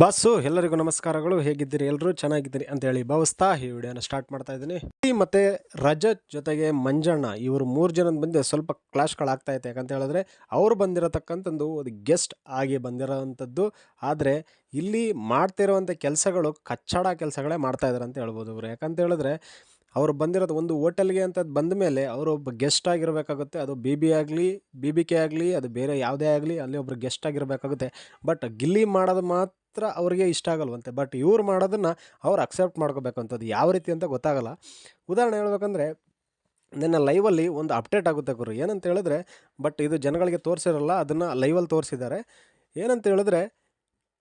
Boss, ಎಲ್ಲರಿಗೂ ನಮಸ್ಕಾರಗಳು. ಹೇಗಿದ್ದೀರಿ? ಎಲ್ಲರೂ ಚೆನ್ನಾಗಿದ್ದೀರಿ ಅಂತೇಳಿ ಭಾವಿಸ್ತಾ ಈ ವಿಡಿಯೋನ ಸ್ಟಾರ್ಟ್ ಮಾಡ್ತಾ ಇದ್ದೀನಿ. ಮತ್ತೆ ರಜತ್ ಜೊತೆಗೆ ಮಂಜಣ್ಣ, ಇವರು ಮೂರು ಜನ ಬಂದು ಸ್ವಲ್ಪ ಕ್ಲಾಶ್ಗಳಾಗ್ತಾ ಇತ್ತು ಯಾಕಂತ ಹೇಳಿದ್ರೆ, ಅವರು ಬಂದಿರತಕ್ಕಂಥದ್ದು ಒಂದು ಗೆಸ್ಟ್ ಆಗಿ ಬಂದಿರೋವಂಥದ್ದು ಆದರೆ, ಇಲ್ಲಿ ಮಾಡ್ತಿರೋವಂಥ ಕೆಲಸಗಳು ಕಚ್ಚಡ ಕೆಲಸಗಳೇ ಮಾಡ್ತಾ ಇದ್ದಾರೆ ಅಂತ ಹೇಳ್ಬೋದು ಇವರು. ಯಾಕಂತ ಹೇಳಿದ್ರೆ, ಅವರು ಬಂದಿರೋದು ಒಂದು ಹೋಟೆಲ್ಗೆ ಅಂತ ಬಂದ ಮೇಲೆ ಅವರು ಒಬ್ಬ ಗೆಸ್ಟ್ ಆಗಿರಬೇಕಾಗುತ್ತೆ. ಅದು ಬಿ ಬಿ ಆಗಲಿ ಬಿ ಬಿ ಕೆ ಆಗಲಿ, ಅದು ಬೇರೆ ಯಾವುದೇ ಆಗಲಿ, ಅಲ್ಲಿ ಒಬ್ಬರು ಗೆಸ್ಟ್ ಆಗಿರಬೇಕಾಗುತ್ತೆ. ಬಟ್ ಗಿಲ್ಲಿ ಮಾಡೋದು ಮಾತ್ರ ಅವರಿಗೆ ಇಷ್ಟ ಆಗಲ್ವಂತೆ. ಬಟ್ ಇವ್ರು ಮಾಡೋದನ್ನು ಅವ್ರು ಅಕ್ಸೆಪ್ಟ್ ಮಾಡ್ಕೋಬೇಕಂಥದ್ದು ಯಾವ ರೀತಿ ಅಂತ ಗೊತ್ತಾಗಲ್ಲ. ಉದಾಹರಣೆ ಹೇಳ್ಬೇಕಂದ್ರೆ, ನನ್ನ ಲೈವಲ್ಲಿ ಒಂದು ಅಪ್ಡೇಟ್ ಆಗುತ್ತೆ ಗುರು. ಏನಂತ ಹೇಳಿದ್ರೆ, ಬಟ್ ಇದು ಜನಗಳಿಗೆ ತೋರಿಸಿರಲ್ಲ, ಅದನ್ನು ಲೈವಲ್ಲಿ ತೋರಿಸಿದ್ದಾರೆ. ಏನಂತ ಹೇಳಿದ್ರೆ,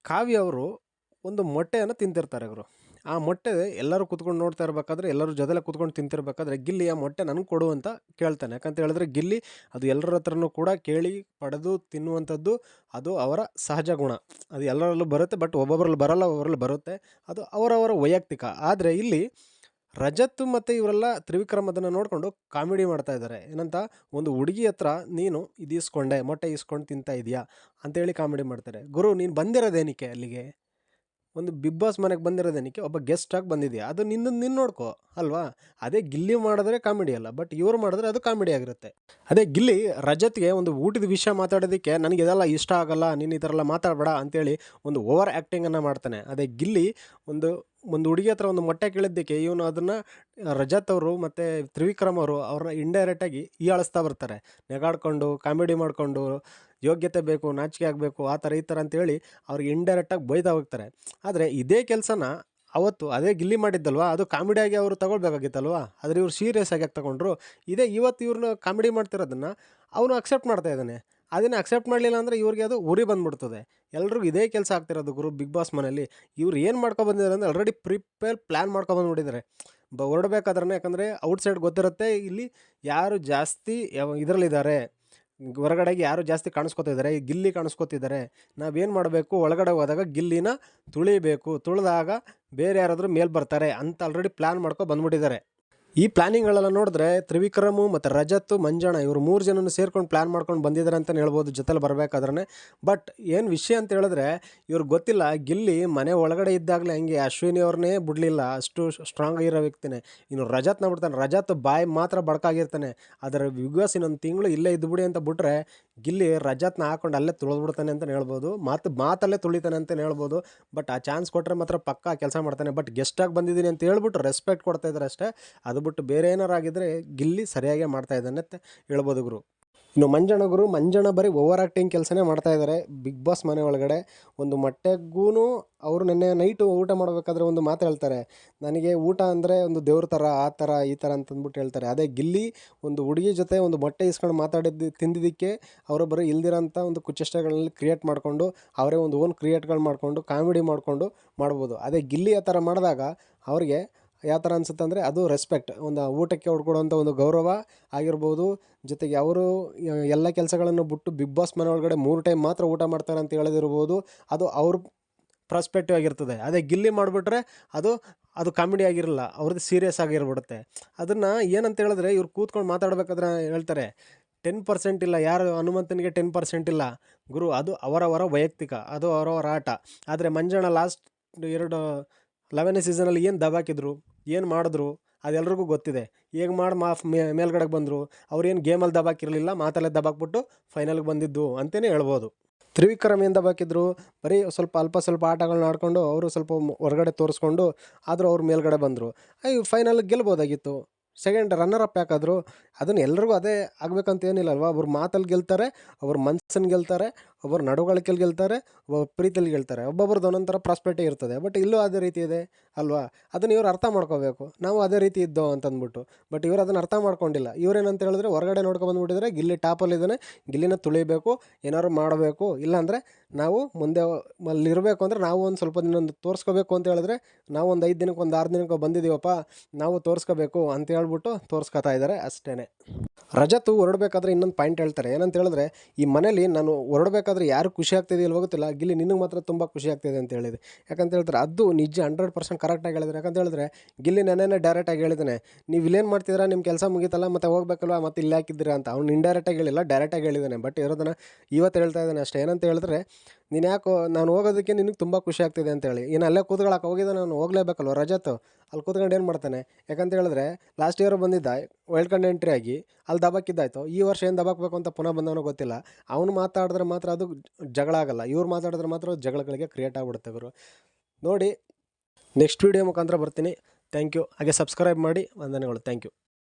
ಕಾವ್ಯ ಅವರು ಒಂದು ಮೊಟ್ಟೆಯನ್ನು ತಿಂತಿರ್ತಾರೆ ಗುರು. ಆ ಮೊಟ್ಟೆ ಎಲ್ಲರೂ ಕೂತ್ಕೊಂಡು ನೋಡ್ತಾ ಇರಬೇಕಾದ್ರೆ, ಎಲ್ಲರೂ ಜೊತೆಲೆ ಕೂತ್ಕೊಂಡು ತಿಂತಿರ್ಬೇಕಾದ್ರೆ, ಗಿಲ್ಲಿ ಆ ಮೊಟ್ಟೆ ನನಗೆ ಕೊಡು ಅಂತ ಕೇಳ್ತಾನೆ. ಯಾಕಂತ ಹೇಳಿದ್ರೆ ಗಿಲ್ಲಿ ಅದು ಎಲ್ಲರ ಹತ್ರನೂ ಕೂಡ ಕೇಳಿ, ಪಡೆದು, ತಿನ್ನುವಂಥದ್ದು ಅದು ಅವರ ಸಹಜ ಗುಣ. ಅದು ಎಲ್ಲರಲ್ಲೂ ಬರುತ್ತೆ, ಬಟ್ ಒಬ್ಬೊಬ್ಬರಲ್ಲಿ ಬರಲ್ಲ ಒಬ್ಬರಲ್ಲಿ ಬರುತ್ತೆ. ಅದು ಅವರವರ ವೈಯಕ್ತಿಕ. ಆದರೆ ಇಲ್ಲಿ ರಜತ್ ಮತ್ತು ಇವರೆಲ್ಲ ತ್ರಿವಿಕ್ರಮ್ ಅದನ್ನು ನೋಡಿಕೊಂಡು ಕಾಮಿಡಿ ಮಾಡ್ತಾ ಇದ್ದಾರೆ. ಏನಂತ, ಒಂದು ಹುಡುಗಿ ಹತ್ರ ನೀನು ಇದು ಇಸ್ಕೊಂಡೆ ಮೊಟ್ಟೆ ಇಸ್ಕೊಂಡು ತಿಂತಾ ಇದೆಯಾ? ಅಂತೇಳಿ ಕಾಮಿಡಿ ಮಾಡ್ತಾರೆ. ಗುರು, ನೀನು ಬಂದಿರೋದೇನಿಕೆ ಅಲ್ಲಿಗೆ? ಒಂದು ಬಿಗ್ ಬಾಸ್ ಮನೆಗೆ ಬಂದಿರೋದೇನಕ್ಕೆ ಒಬ್ಬ ಗೆಸ್ಟಾಗಿ ಬಂದಿದೆಯಾ? ಅದು ನಿನ್ನ ನಿನ್ನ ನೋಡ್ಕೋ, ಅಲ್ವಾ? ಅದೇ ಗಿಲ್ಲಿ ಮಾಡಿದ್ರೆ ಕಾಮಿಡಿ ಅಲ್ಲ ಬಟ್ ಇವ್ರು ಮಾಡಿದ್ರೆ ಅದು ಕಾಮಿಡಿ ಆಗಿರುತ್ತೆ. ಅದೇ ಗಿಲ್ಲಿ ರಜತ್ಗೆ ಒಂದು ಊಟದ ವಿಷಯ ಮಾತಾಡೋದಕ್ಕೆ ನನಗೆ ಇದೆಲ್ಲ ಇಷ್ಟ ಆಗಲ್ಲ, ನೀನು ಈ ಥರ ಎಲ್ಲ ಮಾತಾಡಬೇಡ ಅಂತೇಳಿ ಒಂದು ಓವರ್ ಆ್ಯಕ್ಟಿಂಗನ್ನು ಮಾಡ್ತಾನೆ. ಅದೇ ಗಿಲ್ಲಿ ಒಂದು ಒಂದು ಹುಡುಗಿ ಹತ್ರ ಒಂದು ಮೊಟ್ಟೆ ಕೇಳಿದ್ದಕ್ಕೆ ಇವನು ಅದನ್ನು ರಜತ್ ಅವರು ಮತ್ತು ತ್ರಿವಿಕ್ರಮ್ ಅವರು ಅವ್ರನ್ನ ಇಂಡೈರೆಕ್ಟಾಗಿ ಈಯಾಳಿಸ್ತಾ ಬರ್ತಾರೆ. ನೆಗಾಡ್ಕೊಂಡು ಕಾಮಿಡಿ ಮಾಡಿಕೊಂಡು, ಯೋಗ್ಯತೆ ಬೇಕು, ನಾಚಿಕೆ ಆಗಬೇಕು, ಆ ಥರ ಈ ಥರ ಅಂತೇಳಿ ಅವ್ರಿಗೆ ಇಂಡೈರೆಕ್ಟಾಗಿ ಬೈತಾ ಹೋಗ್ತಾರೆ. ಆದರೆ ಇದೇ ಕೆಲಸನ ಅವತ್ತು ಅದೇ ಗಿಲ್ಲಿ ಮಾಡಿದ್ದಲ್ವಾ? ಅದು ಕಾಮಿಡಿಯಾಗಿ ಅವರು ತಗೊಳ್ಬೇಕಾಗಿತ್ತಲ್ವಾ? ಆದರೆ ಇವ್ರು ಸೀರಿಯಸ್ ಆಗಿ ತಗೊಂಡ್ರು? ಇದೇ ಇವತ್ತು ಇವ್ರನ್ನ ಕಾಮಿಡಿ ಮಾಡ್ತಿರೋದನ್ನು ಅವನು ಅಕ್ಸೆಪ್ಟ್ ಮಾಡ್ತಾ ಇದ್ದಾನೆ. ಅದನ್ನು ಅಕ್ಸೆಪ್ಟ್ ಮಾಡಲಿಲ್ಲ ಅಂದರೆ ಇವ್ರಿಗೆ ಅದು ಉರಿ ಬಂದ್ಬಿಡ್ತದೆ. ಎಲ್ರಿಗೂ ಇದೇ ಕೆಲಸ ಆಗ್ತಿರೋದು ಗುರು ಬಿಗ್ ಬಾಸ್ ಮನೇಲಿ ಇವ್ರು ಏನು ಬಂದಿದ್ದಾರೆ ಅಂದರೆ ಆಲ್ರೆಡಿ ಪ್ರಿಪೇರ್ ಪ್ಲ್ಯಾನ್ ಬಂದ್ಬಿಟ್ಟಿದ್ದಾರೆ. ಬ ಹೊರಡಬೇಕಾದ್ರೆ ಯಾಕಂದರೆ ಔಟ್ಸೈಡ್ ಗೊತ್ತಿರುತ್ತೆ, ಇಲ್ಲಿ ಯಾರು ಜಾಸ್ತಿ ಇದರಲ್ಲಿದ್ದಾರೆ. ಹೊರಗಡೆಗೆ ಯಾರು ಜಾಸ್ತಿ ಕಾಣಿಸ್ಕೊತಿದ್ದಾರೆ ಈ ಗಿಲ್ಲಿ ಕಾಣಿಸ್ಕೊತಿದ್ದಾರೆ. ನಾವೇನು ಮಾಡಬೇಕು, ಒಳಗಡೆ ಹೋದಾಗ ಗಿಲ್ಲಿನ ತುಳಿಬೇಕು. ತುಳಿದಾಗ ಬೇರೆ ಯಾರಾದರೂ ಮೇಲೆ ಬರ್ತಾರೆ ಅಂತ ಆಲ್ರೆಡಿ ಪ್ಲ್ಯಾನ್ ಮಾಡ್ಕೊ ಬಂದ್ಬಿಟ್ಟಿದ್ದಾರೆ. ಈ ಪ್ಲಾನಿಂಗ್ಗಳೆಲ್ಲ ನೋಡಿದ್ರೆ ತ್ರಿವಿಕ್ರಮು ಮತ್ತು ರಜತ್, ಮಂಜಣ್ಣ ಇವರು ಮೂರು ಜನನು ಸೇರ್ಕೊಂಡು ಪ್ಲ್ಯಾನ್ ಮಾಡ್ಕೊಂಡು ಬಂದಿದ್ದಾರೆ ಅಂತಲೇ ಹೇಳ್ಬೋದು ಜೊತೆಲಿ ಬರಬೇಕಾದ್ರೆ ಬಟ್ ಏನು ವಿಷಯ ಅಂತ ಹೇಳಿದ್ರೆ ಇವ್ರಿಗೆ ಗೊತ್ತಿಲ್ಲ, ಗಿಲ್ಲಿ ಮನೆ ಒಳಗಡೆ ಇದ್ದಾಗಲೇ ಹಂಗೆ ಅಶ್ವಿನಿ ಅವ್ರನ್ನೇ ಬಿಡಲಿಲ್ಲ. ಅಷ್ಟು ಸ್ಟ್ರಾಂಗ್ ಆಗಿರೋ ವ್ಯಕ್ತಿನೇ. ಇನ್ನು ರಜತ್ನ ಬಿಡ್ತಾನೆ. ರಜತ್ ಬಾಯಿ ಮಾತ್ರ ಬಡ್ಕಾಗಿರ್ತಾನೆ. ಅದರ ವಿಗ್ವಾಸ್ ಇನ್ನೊಂದು ತಿಂಗಳು ಇಲ್ಲೇ ಇದ್ದುಬಿಡಿ ಅಂತ ಬಿಟ್ರೆ ಗಿಲ್ಲಿ ರಜತ್ನ ಹಾಕೊಂಡು ಅಲ್ಲೇ ತುಳಿದ್ಬಿಡ್ತಾನೆ ಅಂತಲೇ ಹೇಳ್ಬೋದು. ಮಾತು ಮಾತಲ್ಲೇ ತುಳಿತಾನೆ ಅಂತಲೇ ಹೇಳ್ಬೋದು. ಬಟ್ ಆ ಚಾನ್ಸ್ ಕೊಟ್ಟರೆ ಮಾತ್ರ ಪಕ್ಕಾ ಕೆಲಸ ಮಾಡ್ತಾನೆ. ಬಟ್ ಗೆಸ್ಟಾಗಿ ಬಂದಿದ್ದೀನಿ ಅಂತ ಹೇಳ್ಬಿಟ್ಟು ರೆಸ್ಪೆಕ್ಟ್ ಕೊಡ್ತಾ ಇದ್ದಾರೆ ಅಷ್ಟೇ. ಅದು ಬಿಟ್ಟು ಬೇರೆ ಏನಾರಾಗಿದ್ದರೆ ಗಿಲ್ಲಿ ಸರಿಯಾಗೇ ಮಾಡ್ತಾ ಇದ್ದಾನೆ ಅಂತ ಹೇಳ್ಬೋದು ಗುರು. ಇನ್ನು ಮಂಜಣ್ಣ ಗುರು, ಮಂಜಣ್ಣ ಬರೀ ಓವರ್ ಆ್ಯಕ್ಟಿಂಗ್ ಕೆಲಸನೇ ಮಾಡ್ತಾ ಇದ್ದಾರೆ ಬಿಗ್ ಬಾಸ್ ಮನೆ ಒಳಗಡೆ ಒಂದು ಮೊಟ್ಟೆಗೂ ಅವರು ನೆನ್ನೆ ನೈಟು ಊಟ ಮಾಡಬೇಕಾದ್ರೆ ಒಂದು ಮಾತು ಹೇಳ್ತಾರೆ. ನನಗೆ ಊಟ ಅಂದರೆ ಒಂದು ದೇವ್ರ ಥರ ಆ ಥರ ಈ ಥರ ಅಂತಂದ್ಬಿಟ್ಟು ಹೇಳ್ತಾರೆ. ಅದೇ ಗಿಲ್ಲಿ ಒಂದು ಹುಡುಗಿ ಜೊತೆ ಒಂದು ಮೊಟ್ಟೆ ಇಸ್ಕೊಂಡು ಮಾತಾಡಿದ್ದು ತಿಂದಿದ್ದಕ್ಕೆ ಅವರು ಬರೀ ಇಲ್ದಿರೋಂಥ ಒಂದು ಕುಚೇಷ್ಟೆಗಳಲ್ಲಿ ಕ್ರಿಯೇಟ್ ಮಾಡಿಕೊಂಡು ಅವರೇ ಒಂದು ಓನ್ ಕ್ರಿಯೇಟ್ಗಳು ಮಾಡಿಕೊಂಡು ಕಾಮಿಡಿ ಮಾಡಿಕೊಂಡು ಮಾಡ್ಬೋದು. ಅದೇ ಗಿಲ್ಲಿ ಆ ಥರ ಮಾಡಿದಾಗ ಅವ್ರಿಗೆ ಯಾವ ಥರ ಅನ್ಸುತ್ತೆ ಅಂದರೆ ಅದು ರೆಸ್ಪೆಕ್ಟ್ ಒಂದು ಊಟಕ್ಕೆ ಹೊಡ್ಕೊಡುವಂಥ ಒಂದು ಗೌರವ ಆಗಿರ್ಬೋದು. ಜೊತೆಗೆ ಅವರು ಎಲ್ಲ ಕೆಲಸಗಳನ್ನು ಬಿಟ್ಟು ಬಿಗ್ ಬಾಸ್ ಮನೆ ಒಳಗಡೆ ಮೂರು ಟೈಮ್ ಮಾತ್ರ ಊಟ ಮಾಡ್ತಾರೆ ಅಂತ ಹೇಳೋದಿರ್ಬೋದು. ಅದು ಅವ್ರ ಪ್ರಾಸ್ಪೆಕ್ಟಿವ್ ಆಗಿರ್ತದೆ. ಅದೇ ಗಿಲ್ಲಿ ಮಾಡಿಬಿಟ್ರೆ ಅದು ಅದು ಕಾಮಿಡಿ ಆಗಿರಲ್ಲ, ಅವ್ರದ್ದು ಸೀರಿಯಸ್ ಆಗಿರ್ಬಿಡುತ್ತೆ. ಅದನ್ನು ಏನಂತ ಹೇಳಿದ್ರೆ ಇವ್ರು ಕೂತ್ಕೊಂಡು ಮಾತಾಡ್ಬೇಕಾದ್ರೆ ಹೇಳ್ತಾರೆ ಟೆನ್ ಪರ್ಸೆಂಟ್ ಇಲ್ಲ, ಯಾರು ಹನುಮಂತನಿಗೆ ಟೆನ್ ಪರ್ಸೆಂಟ್ ಇಲ್ಲ. ಗುರು, ಅದು ಅವರವರ ವೈಯಕ್ತಿಕ, ಅದು ಅವರವರ ಆಟ. ಆದರೆ ಮಂಜಣ್ಣ ಲಾಸ್ಟ್ ಎರಡು ಲೆವೆನ್ ಸೀಸನಲ್ಲಿ ಏನು ದಬಾಕಿದ್ರು? ಏನು ಮಾಡಿದ್ರು ಅದೆಲ್ರಿಗೂ ಗೊತ್ತಿದೆ. ಹೇಗೆ ಮಾಡಿ ಮಾ ಮೇಲ್ಗಡೆಗೆ ಬಂದರು, ಅವ್ರೇನು ಗೇಮಲ್ಲಿ ದಬಾಕಿರಲಿಲ್ಲ, ಮಾತಲ್ಲೇ ದಬಾಕ್ಬಿಟ್ಟು ಫೈನಲ್ಗೆ ಬಂದಿದ್ದು ಅಂತಲೇ ಹೇಳ್ಬೋದು. ತ್ರಿವಿಕ್ರಮ್ ಏನು ದಬಾಕಿದ್ರು, ಬರೀ ಸ್ವಲ್ಪ ಅಲ್ಪ ಸ್ವಲ್ಪ ಆಟಗಳನ್ನ ಆಡ್ಕೊಂಡು ಅವರು ಸ್ವಲ್ಪ ಹೊರಗಡೆ ತೋರಿಸ್ಕೊಂಡು ಆದರೂ ಅವ್ರು ಮೇಲ್ಗಡೆ ಬಂದರು. ಅಯ್ಯೋ ಫೈನಲ್ ಗೆಲ್ಬೋದಾಗಿತ್ತು. ಸೆಕೆಂಡ್ ರನ್ನರ್ ಅಪ್ ಯಾಕಾದ್ರು, ಅದನ್ನು ಎಲ್ರಿಗೂ ಅದೇ ಆಗಬೇಕಂತ ಏನಿಲ್ಲ ಅಲ್ವಾ ಒಬ್ರು ಮಾತಲ್ಲಿ ಗೆಲ್ತಾರೆ, ಅವ್ರ ಮನ್ಸನ್ನು ಗೆಲ್ತಾರೆ ಒಬ್ಬರು ನಡವಳಿಕೆಯಲ್ಲಿ ಗೆಲ್ತಾರೆ, ಒಬ್ಬ ಪ್ರೀತಿಯಲ್ಲಿ ಗೆಲ್ತಾರೆ. ಒಬ್ಬೊಬ್ರದ್ದು ಒಂದೊಂಥರ ಪ್ರಾಸ್ಪೆಕ್ಟಿ ಇರ್ತದೆ. ಬಟ್ ಇಲ್ಲೂ ಅದೇ ರೀತಿ ಇದೆ ಅಲ್ವಾ? ಅದನ್ನು ಇವರು ಅರ್ಥ ಮಾಡ್ಕೋಬೇಕು. ನಾವು ಅದೇ ರೀತಿ ಇದ್ದೋ ಅಂತಂದ್ಬಿಟ್ಟು. ಬಟ್ ಇವರು ಅದನ್ನು ಅರ್ಥ ಮಾಡ್ಕೊಂಡಿಲ್ಲ. ಇವರೇನಂತ ಹೇಳಿದ್ರೆ ಹೊರಗಡೆ ನೋಡ್ಕೊಂಡು ಬಂದುಬಿಟ್ಟಿದ್ರೆ ಗಿಲ್ಲಿ ಟಾಪಲ್ಲಿದ್ದಾನೆ ಗಿಲ್ಲಿನ ತುಳಿಬೇಕು, ಏನಾದ್ರು ಮಾಡಬೇಕು. ಇಲ್ಲಾಂದರೆ ನಾವು ಮುಂದೆ ಅಲ್ಲಿರಬೇಕು ಅಂದರೆ ನಾವು ಒಂದು ಸ್ವಲ್ಪ ದಿನ ಒಂದು ತೋರಿಸ್ಕೋಬೇಕು ಅಂತ ಹೇಳಿದ್ರೆ ನಾವು ಒಂದು ಐದು ದಿನಕ್ಕೆ, ಒಂದು ಆರು ದಿನಕ್ಕೆ ಬಂದಿದ್ದೀವಪ್ಪ, ನಾವು ತೋರಿಸ್ಕೋಬೇಕು ಅಂತ ಹೇಳ್ಬಿಟ್ಟು ತೋರಿಸ್ಕೊತಾ ಇದ್ದಾರೆ ಅಷ್ಟೇ ರಜತು ಹೊರಡಬೇಕಾದ್ರೆ ಇನ್ನೊಂದು ಪಾಯಿಂಟ್ ಹೇಳ್ತಾರೆ. ಏನಂತ ಹೇಳಿದ್ರೆ ಈ ಮನೇಲಿ ನಾನು ಹೊರಡ್ಬೇಕಾದ್ರೆ ನೋಡೋಕ್ಕಾದ್ರೆ ಯಾರು ಖುಷಿ ಆಗ್ತಿದೆ ಇಲ್ಲ ಗೊತ್ತಿಲ್ಲ. ಗಿಲ್ಲಿ ನಿನಗೆ ಮಾತ್ರ ತುಂಬ ಖುಷಿ ಆಗ್ತಿದೆ ಅಂತ ಹೇಳಿದೆ. ಯಾಕಂತ ಹೇಳ್ತಾರೆ, ಅದು ನಿಜ ಹಂಡ್ರೆಡ್ ಪರ್ಸೆಂಟ್ ಕರೆಕ್ಟಾಗಿ ಹೇಳಿದ್ರೆ. ಯಾಕಂತ ಹೇಳಿದ್ರೆ, ಗಿಲ್ಲಿ ನೆನ್ನೆನೇ ಡೈರೆಕ್ಟಾಗಿ ಹೇಳಿದ್ದಾನೆ ನೀವು ಇಲ್ಲೇನು ಮಾಡ್ತಿದ್ದೀರಾ? ನಿಮ್ಮ ಕೆಲಸ ಮುಗೀತಲ್ಲ, ಮತ್ತೆ ಹೋಗ್ಬೇಕಲ್ವ? ಮತ್ತೆ ಇಲ್ಲಿ ಹಾಕಿದ್ದೀರಾ ಅಂತ. ಅವ್ನು ಇಂಡೈರೆಕ್ಟಾಗಿ ಹೇಳಿಲ್ಲ ಡೈರೆಕ್ಟಾಗಿ ಹೇಳಿದ್ದಾನೆ ಬಟ್ ಇರೋದನ್ನು ಇವತ್ತು ಹೇಳ್ತಾ ಇದ್ದಾನೆ ಅಷ್ಟೇ. ಏನಂತ ಹೇಳಿದ್ರೆ, ನೀನು ಯಾಕೋ, ನಾನು ಹೋಗೋದಕ್ಕೆ ನಿನಗೆ ತುಂಬ ಖುಷಿ ಆಗ್ತಿದೆ ಅಂತೇಳಿ ಇನ್ನು ಅಲ್ಲೇ ಕೂತ್ಕೊಳಕ್ಕೆ ಹೋಗಿದ್ದೆ ನಾನು ಹೋಗಲೇಬೇಕಲ್ವ ರಜತ್? ಅಲ್ಲಿ ಕೂತ್ಕೊಂಡು ಏನು ಮಾಡ್ತಾನೆ? ಯಾಕಂತ ಹೇಳಿದ್ರೆ ಲಾಸ್ಟ್ ಇಯರ್ ಬಂದಿದ್ದ ವೈಲ್ಡ್ ಕಾರ್ಡ್ ಎಂಟ್ರಿ ಆಗಿ, ಅಲ್ಲಿ ದಬಾಕಿದ್ದಾಯ್ತು ಈ ವರ್ಷ ಏನು ದಬಾಕಬೇಕು ಅಂತ ಪುನಃ ಬಂದವನೋ ಗೊತ್ತಿಲ್ಲ. ಅವನು ಮಾತಾಡಿದ್ರೆ ಮಾತ್ರ ಅದು ಜಗಳ ಆಗಲ್ಲ. ಇವ್ರು ಮಾತಾಡಿದ್ರೆ ಮಾತ್ರ ಜಗಳಗಳಿಗೆ ಕ್ರಿಯೇಟ್ ಆಗಿಬಿಡುತ್ತೆ ಇವರು ನೋಡಿ ನೆಕ್ಸ್ಟ್ ವೀಡಿಯೋ ಮುಖಾಂತರ ಬರ್ತೀನಿ. ಥ್ಯಾಂಕ್ ಯು ಹಾಗೆ ಸಬ್ಸ್ಕ್ರೈಬ್ ಮಾಡಿ. ವಂದನೆಗಳು. Thank you